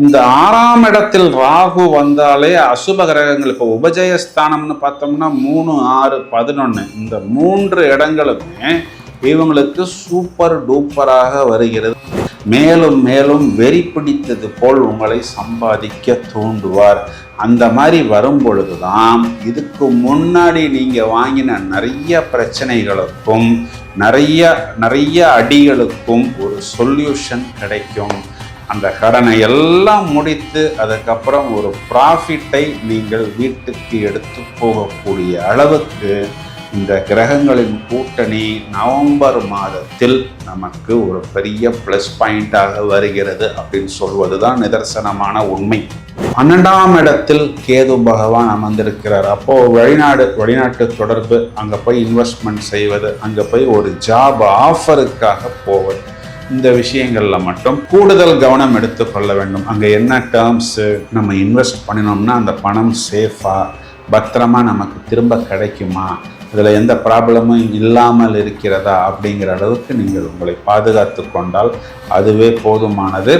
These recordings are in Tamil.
இந்த ஆறாம் இடத்தில் ராகு வந்தாலே அசுப கிரகங்கள் இப்போ உபஜயஸ்தானம்னு பார்த்தோம்னா மூணு ஆறு பதினொன்று இந்த மூன்று இடங்களுமே இவங்களுக்கு சூப்பர் டூப்பராக வருகிறது. மேலும் மேலும் வெறி பிடித்தது போல் உங்களை சம்பாதிக்க தூண்டுவார். அந்த மாதிரி வரும் பொழுதுதான் இதுக்கு முன்னாடி நீங்கள் வாங்கின நிறைய பிரச்சனைகளுக்கும் நிறைய நிறைய அடிகளுக்கும் ஒரு சொல்யூஷன் கிடைக்கும். அந்த கடனை எல்லாம் முடித்து அதுக்கப்புறம் ஒரு ப்ராஃபிட்டை நீங்கள் வீட்டுக்கு எடுத்து போகக்கூடிய அளவுக்கு இந்த கிரகங்களின் கூட்டணி நவம்பர் மாதத்தில் நமக்கு ஒரு பெரிய ப்ளஸ் பாயிண்டாக வருகிறது அப்படின்னு சொல்வது தான் நிதர்சனமான உண்மை. பன்னெண்டாம் இடத்தில் கேது பகவான் அமர்ந்திருக்கிறார். அப்போது வெளிநாடு வெளிநாட்டு தொடர்பு அங்கே போய் இன்வெஸ்ட்மெண்ட் செய்வது அங்கே போய் ஒரு ஜாப் ஆஃபருக்காக போவது. இந்த விஷயங்களில் மட்டும் கூடுதல் கவனம் எடுத்துக்கொள்ள வேண்டும். அங்கே என்ன டேர்ம்ஸு நம்ம இன்வெஸ்ட் பண்ணினோம்னா அந்த பணம் சேஃபாக பத்திரமா நமக்கு திரும்ப கிடைக்குமா? இதில் எந்த ப்ராப்ளமும் இல்லாமல் இருக்கிறதா அப்படிங்கிற அளவுக்கு நீங்கள் உங்களை பாதுகாத்து கொண்டால் அதுவே போதுமானது.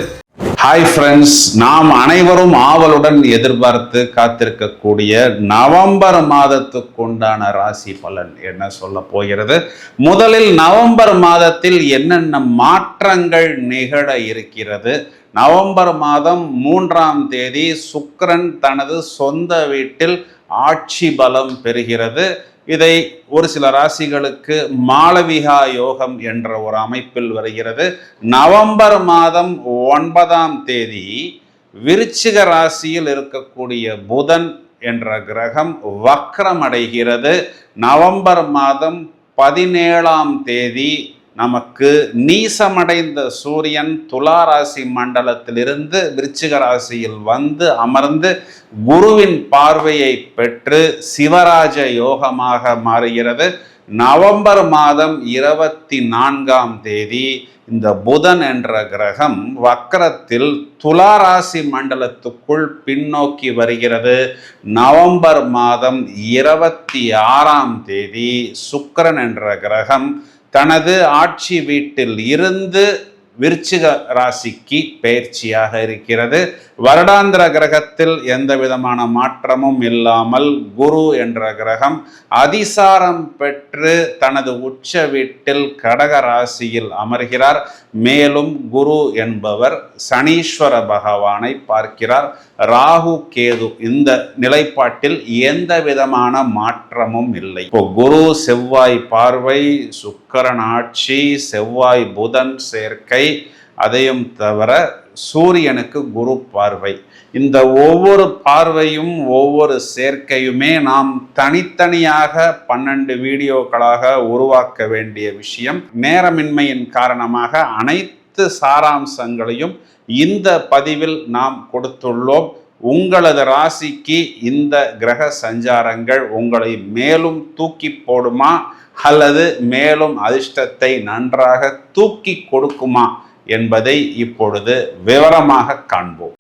ஹாய் ஃப்ரெண்ட்ஸ் நாம் அனைவரும் ஆவலுடன் எதிர்பார்த்து காத்திருக்கக்கூடிய நவம்பர் மாதத்துக்கு உண்டான ராசி பலன் என்ன சொல்ல போகிறது? முதலில் நவம்பர் மாதத்தில் என்னென்ன மாற்றங்கள் நிகழ இருக்கிறது? நவம்பர் மாதம் மூன்றாம் தேதி சுக்கரன் தனது சொந்த வீட்டில் ஆட்சி பலம் பெறுகிறது. இதை ஒரு சில ராசிகளுக்கு மாளவிகா யோகம் என்ற ஒரு அமைப்பில் வருகிறது. நவம்பர் மாதம் ஒன்பதாம் தேதி விருச்சிக ராசியில் இருக்கக்கூடிய புதன் என்ற கிரகம் வக்ரம் அடைகிறது. நவம்பர் மாதம் பதினேழாம் தேதி நமக்கு நீசமடைந்த சூரியன் துலா ராசி மண்டலத்திலிருந்து விருச்சிக ராசியில் வந்து அமர்ந்து குருவின் பார்வையை பெற்று சிவராஜ யோகமாக மாறுகிறது. நவம்பர் மாதம் இருபத்தி நான்காம் தேதி இந்த புதன் என்ற கிரகம் வக்கரத்தில் துளாராசி மண்டலத்துக்குள் பின்னோக்கி வருகிறது. நவம்பர் மாதம் இருபத்தி ஆறாம் தேதி சுக்கரன் என்ற கிரகம் தனது ஆட்சி வீட்டில் இருந்து விருச்சிக ராசிக்கு பயிற்சியாக இருக்கிறது. வருடாந்திர கிரகத்தில் எந்த விதமான மாற்றமும் இல்லாமல் குரு என்ற கிரகம் அதிசாரம் பெற்று தனது உச்ச வீட்டில் கடக ராசியில் அமர்கிறார். மேலும் குரு என்பவர் சனீஸ்வர பகவானை பார்க்கிறார். ராகு கேது இந்த நிலைப்பாட்டில் எந்த விதமான மாற்றமும் இல்லை. இப்போ குரு செவ்வாய் பார்வை சுக்கரன் ஆட்சி செவ்வாய் புதன் சேர்க்கை அதையும் தவிர சூரியனுக்கு குரு பார்வை. இந்த ஒவ்வொரு பார்வையும் ஒவ்வொரு சேர்க்கையுமே நாம் தனித்தனியாக பன்னெண்டு வீடியோக்களாக உருவாக்க வேண்டிய விஷயம். நேரமின்மையின் காரணமாக அனைத்து சாராம்சங்களையும் இந்த பதிவில் நாம் கொடுத்துள்ளோம் உங்களது ராசிக்கு இந்த கிரக சஞ்சாரங்கள் உங்களை மேலும் தூக்கி போடுமா அல்லது மேலும் அதிர்ஷ்டத்தை நன்றாக தூக்கி கொடுக்குமா என்பதை இப்பொழுது விவரமாக காண்போம்.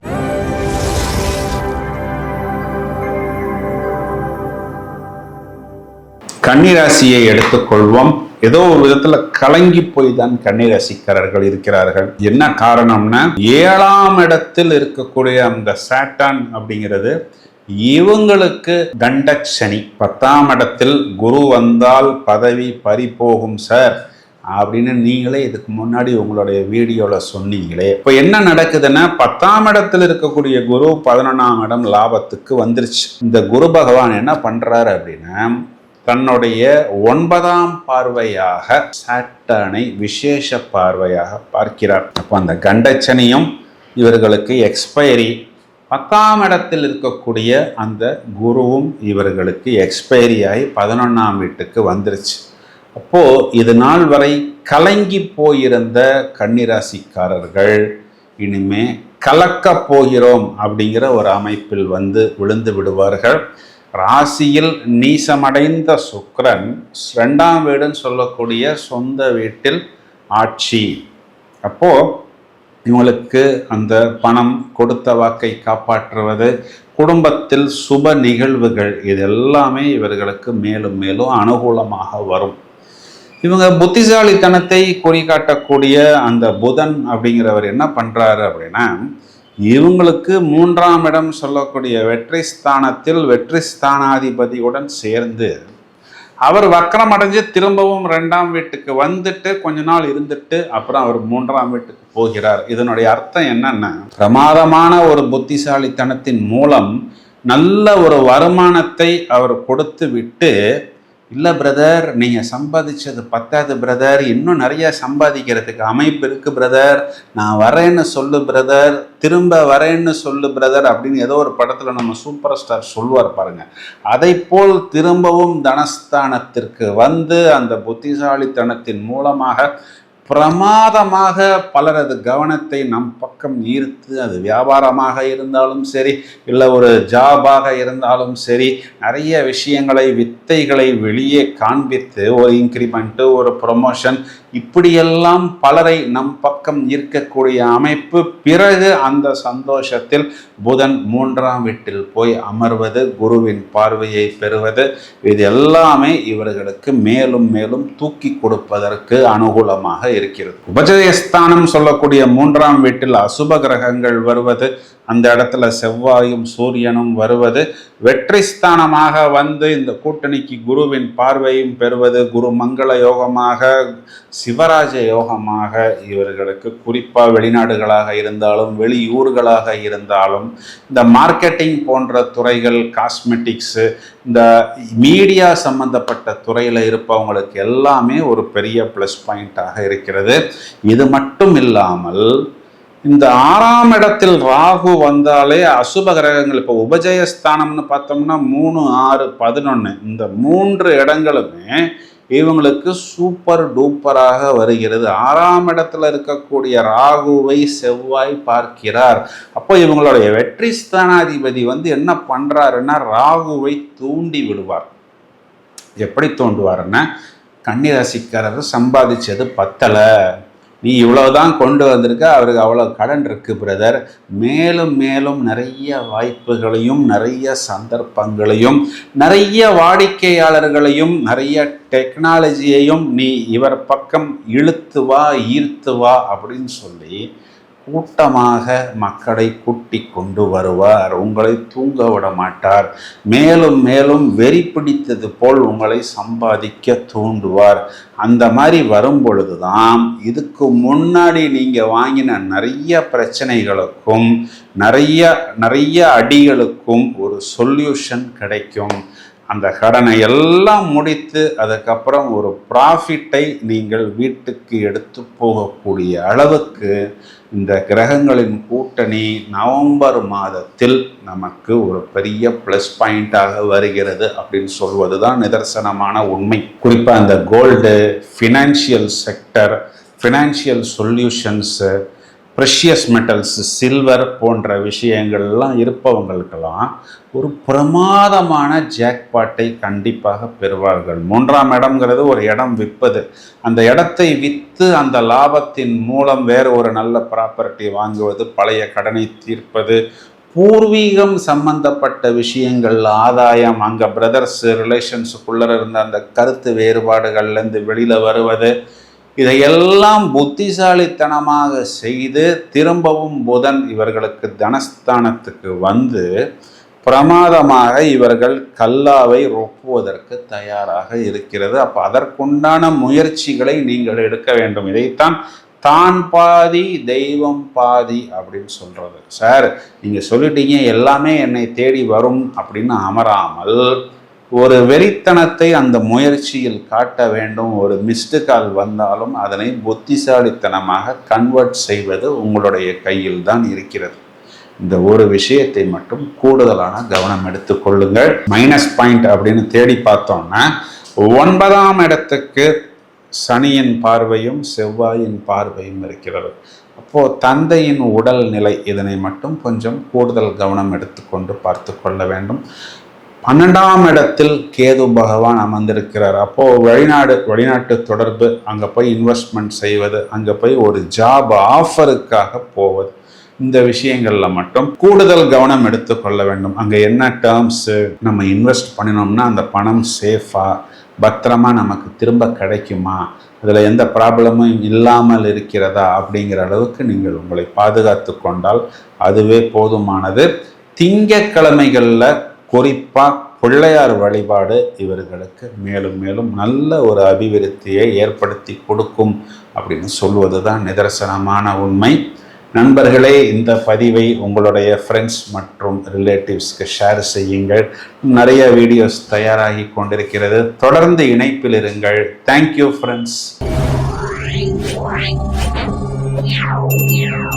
கன்னிராசியை எடுத்துக்கொள்வோம். ஏதோ ஒரு விதத்துல கலங்கி போய் தான் கன்னிராசிக்காரர்கள் இருக்கிறார்கள். என்ன காரணம்னா ஏழாம் இடத்தில் இருக்கக்கூடிய அந்த சாட்டான் அப்படிங்கிறது இவங்களுக்கு தண்டச்சனி. பத்தாம் இடத்தில் குரு வந்தால் பதவி பறி போகும் சார். அப்படின்னு நீங்களே இதுக்கு முன்னாடி உங்களுடைய வீடியோவில் சொன்னீங்களே. இப்போ என்ன நடக்குதுன்னா பத்தாம் இடத்தில் இருக்கக்கூடிய குரு பதினொன்றாம் இடம் லாபத்துக்கு வந்துருச்சு. இந்த குரு பகவான் என்ன பண்ணுறாரு அப்படின்னா தன்னுடைய ஒன்பதாம் பார்வையாக சாட்டனை விசேஷ பார்வையாக பார்க்கிறார். அப்போ அந்த கண்டச்சனியும் இவர்களுக்கு எக்ஸ்பைரி பத்தாம் இடத்தில் இருக்கக்கூடிய அந்த குருவும் இவர்களுக்கு எக்ஸ்பைரி ஆகி பதினொன்றாம் வீட்டுக்கு வந்துருச்சு. அப்போ இது நாள் வரை கலங்கி போயிருந்த கன்னிராசிக்காரர்கள் இனிமே கலக்க போகிறோம் அப்படிங்கிற ஒரு அமைப்பில் வந்து விழுந்து விடுவார்கள். ராசியில் நீசமடைந்த சுக்கரன் ரெண்டாம் வீடுன்னு சொல்லக்கூடிய சொந்த வீட்டில் ஆட்சி. அப்போ இவங்களுக்கு அந்த பணம் கொடுத்த வாக்கை காப்பாற்றுவது குடும்பத்தில் சுப நிகழ்வுகள் இது எல்லாமே இவர்களுக்கு மேலும் மேலும் அனுகூலமாக வரும். இவங்க புத்திசாலித்தனத்தை குறிகாட்டக்கூடிய அந்த புதன் அப்படிங்கிறவர் என்ன பண்ணுறாரு அப்படின்னா இவங்களுக்கு மூன்றாம் இடம் சொல்லக்கூடிய வெற்றி ஸ்தானத்தில் வெற்றி ஸ்தானாதிபதியுடன் சேர்ந்து அவர் வக்கரம் அடைஞ்சு திரும்பவும் ரெண்டாம் வீட்டுக்கு வந்துட்டு கொஞ்ச நாள் இருந்துட்டு அப்புறம் அவர் மூன்றாம் வீட்டுக்கு போகிறார். இதனுடைய அர்த்தம் என்னன்னா பிரமாதமான ஒரு புத்திசாலித்தனத்தின் மூலம் நல்ல ஒரு வருமானத்தை அவர் கொடுத்து விட்டு இல்லை பிரதர் நீங்கள் சம்பாதிச்சது பத்தாது பிரதர் இன்னும் நிறைய சம்பாதிக்கிறதுக்கு அமைப்பு இருக்குது பிரதர் நான் வரேன்னு சொல்லு பிரதர் திரும்ப வரேன்னு சொல்லு பிரதர் அப்படின்னு ஏதோ ஒரு படத்தில் நம்ம சூப்பர் ஸ்டார் சொல்லுவார் பாருங்கள் அதை போல் திரும்பவும் தனஸ்தானத்திற்கு வந்து அந்த புத்திசாலித்தனத்தின் மூலமாக பிரமாதமாக பலரது கவனத்தை நம் பக்கம் ஈர்த்து அது வியாபாரமாக இருந்தாலும் சரி இல்லை ஒரு ஜாபாக இருந்தாலும் சரி நிறைய விஷயங்களை வித்தைகளை வெளியே காண்பித்து ஒரு இன்க்ரிமெண்ட்டு ஒரு ப்ரொமோஷன் இப்படியெல்லாம் பலரை நம் பக்கம் ஈர்க்கக்கூடிய அமைப்பு பிறகு அந்த சந்தோஷத்தில் புதன் மூன்றாம் வீட்டில் போய் அமர்வது குருவின் பார்வையை பெறுவது இது எல்லாமே இவர்களுக்கு மேலும் மேலும் தூக்கி கொடுப்பதற்கு அனுகூலமாக இருக்கிறது. உபஜயஸ்தானம் சொல்லக்கூடிய மூன்றாம் வீட்டில் அசுப கிரகங்கள் வருவது அந்த இடத்துல செவ்வாயும் சூரியனும் வருவது வெற்றி ஸ்தானமாக வந்து இந்த கூட்டணிக்கு குருவின் பார்வையும் பெறுவது குரு மங்கள யோகமாக சிவராஜ யோகமாக இவர்களுக்கு குறிப்பாக வெளிநாடுகளாக இருந்தாலும் வெளியூர்களாக இருந்தாலும் இந்த மார்க்கெட்டிங் போன்ற துறைகள் காஸ்மெட்டிக்ஸு இந்த மீடியா சம்பந்தப்பட்ட துறையில் இருப்பவங்களுக்கு எல்லாமே ஒரு பெரிய ப்ளஸ் பாயிண்ட்டாக இருக்கிறது. இது மட்டும் இல்லாமல் இந்த ஆறாம் இடத்தில் ராகு வந்தாலே அசுப கிரகங்கள் இப்போ உபஜயஸ்தானம்னு பார்த்தோம்னா மூணு ஆறு பதினொன்று இந்த மூன்று இடங்களுமே இவங்களுக்கு சூப்பர் டூப்பராக வருகிறது. ஆறாம் இடத்துல இருக்கக்கூடிய ராகுவை செவ்வாய் பார்க்கிறார். அப்போ இவங்களுடைய வெற்றி ஸ்தானாதிபதி வந்து என்ன பண்ணுறாருன்னா ராகுவை தூண்டி விடுவார். எப்படி தூண்டுவாருன்னா கன்னிராசிக்காரர் சம்பாதிச்சது பத்தலை. நீ இவ்வளவுதான் கொண்டு வந்திருக்க அவருக்கு அவ்வளோ கடன் இருக்கு பிரதர் மேலும் மேலும் நிறைய வாய்ப்புகளையும் நிறைய சந்தர்ப்பங்களையும் நிறைய வாடிக்கையாளர்களையும் நிறைய டெக்னாலஜியையும் நீ இவர் பக்கம் இழுத்து வா ஈர்த்து வா அப்படின்னு சொல்லி கூட்டமாக மக்களை கூட்டி கொண்டு வருவார். உங்களை தூங்க விட மாட்டார். மேலும் மேலும் வெறி பிடித்தது போல் உங்களை சம்பாதிக்க தூண்டுவார். அந்த மாதிரி வரும் பொழுதுதான் இதுக்கு முன்னாடி நீங்கள் வாங்கின நிறைய பிரச்சனைகளுக்கும் நிறைய நிறைய அடிகளுக்கும் ஒரு சொல்யூஷன் கிடைக்கும். அந்த கடனை எல்லாம் முடித்து அதுக்கப்புறம் ஒரு ப்ராஃபிட்டை நீங்கள் வீட்டுக்கு எடுத்து போகக்கூடிய அளவுக்கு இந்த கிரகங்களின் கூட்டணி நவம்பர் மாதத்தில் நமக்கு ஒரு பெரிய ப்ளஸ் பாயிண்டாக வருகிறது அப்படின்னு சொல்வது தான் நிதர்சனமான உண்மை. குறிப்பாக இந்த gold financial sector financial solutions precious metals silver போன்ற விஷயங்கள்லாம் இருப்பவங்களுக்கெல்லாம் ஒரு பிரமாதமான ஜாக்பாட்டை கண்டிப்பாக பெறுவார்கள். மூன்றாம் இடம்ங்கிறது ஒரு இடம் விற்பது. அந்த இடத்தை விற்று அந்த லாபத்தின் மூலம் வேறு ஒரு நல்ல ப்ராப்பர்ட்டி வாங்குவது பழைய கடனை தீர்ப்பது பூர்வீகம் சம்பந்தப்பட்ட விஷயங்கள் ஆதாயம் அங்கே பிரதர்ஸ் ரிலேஷன்ஸுக்குள்ளே இருந்த அந்த கருத்து வேறுபாடுகள்லேருந்து வெளியில் வருவது இதையெல்லாம் புத்திசாலித்தனமாக செய்து திரும்பவும் புதன் இவர்களுக்கு தனஸ்தானத்துக்கு வந்து பிரமாதமாக இவர்கள் கல்லாவை ரொப்புவதற்கு தயாராக இருக்கிறது. அப்போ அதற்குண்டான முயற்சிகளை நீங்கள் எடுக்க வேண்டும். இதைத்தான் தான் பாதி தெய்வம் பாதி அப்படின்னு சொல்றது. சார் நீங்கள் சொல்லிட்டீங்க எல்லாமே என்னை தேடி வரும் அப்படின்னு அமராமல் ஒரு வெறித்தனத்தை அந்த முயற்சியில் காட்ட வேண்டும். ஒரு மிஸ்டு கால் வந்தாலும் அதனை புத்திசாலித்தனமாக கன்வெர்ட் செய்வது உங்களுடைய கையில் தான் இருக்கிறது. இந்த ஒரு விஷயத்தை மட்டும் கூடுதலான கவனம் எடுத்துக்கொள்ளுங்கள் மைனஸ் பாயிண்ட் அப்படின்னு தேடி பார்த்தோம்னா ஒன்பதாம் இடத்துக்கு சனியின் பார்வையும் செவ்வாயின் பார்வையும் இருக்கிறது. அப்போது தந்தையின் உடல் நிலை இதனை மட்டும் கொஞ்சம் கூடுதல் கவனம் எடுத்துக்கொண்டு பார்த்து கொள்ள வேண்டும். பன்னெண்டாம் இடத்தில் கேது பகவான் அமர்ந்திருக்கிறார். அப்போது வெளிநாடு வெளிநாட்டு தொடர்பு அங்கே போய் இன்வெஸ்ட்மெண்ட் செய்வது அங்கே போய் ஒரு ஜாப் ஆஃபருக்காக போவது இந்த விஷயங்களில் மட்டும் கூடுதல் கவனம் எடுத்துக்கொள்ள வேண்டும். அங்கே என்ன டேர்ம்ஸு நம்ம இன்வெஸ்ட் பண்ணினோம்னா அந்த பணம் சேஃபாக பத்திரமா நமக்கு திரும்ப கிடைக்குமா அதில் எந்த ப்ராப்ளமும் இல்லாமல் இருக்கிறதா அப்படிங்கிற அளவுக்கு நீங்கள் உங்களை பாதுகாத்து கொண்டால் அதுவே போதுமானது. திங்கக்கிழமைகளில் குறிப்பாக பிள்ளையார் வழிபாடு இவர்களுக்கு மேலும் மேலும் நல்ல ஒரு அபிவிருத்தியை ஏற்படுத்தி கொடுக்கும் அப்படின்னு சொல்வது தான் நிதர்சனமான உண்மை. நண்பர்களே இந்த பதிவை உங்களுடைய ஃப்ரெண்ட்ஸ் மற்றும் ரிலேட்டிவ்ஸ்க்கு ஷேர் செய்யுங்கள். நிறைய வீடியோஸ் தயாராகி கொண்டிருக்கிறது. தொடர்ந்து இணைப்பில் இருங்கள். Thank you friends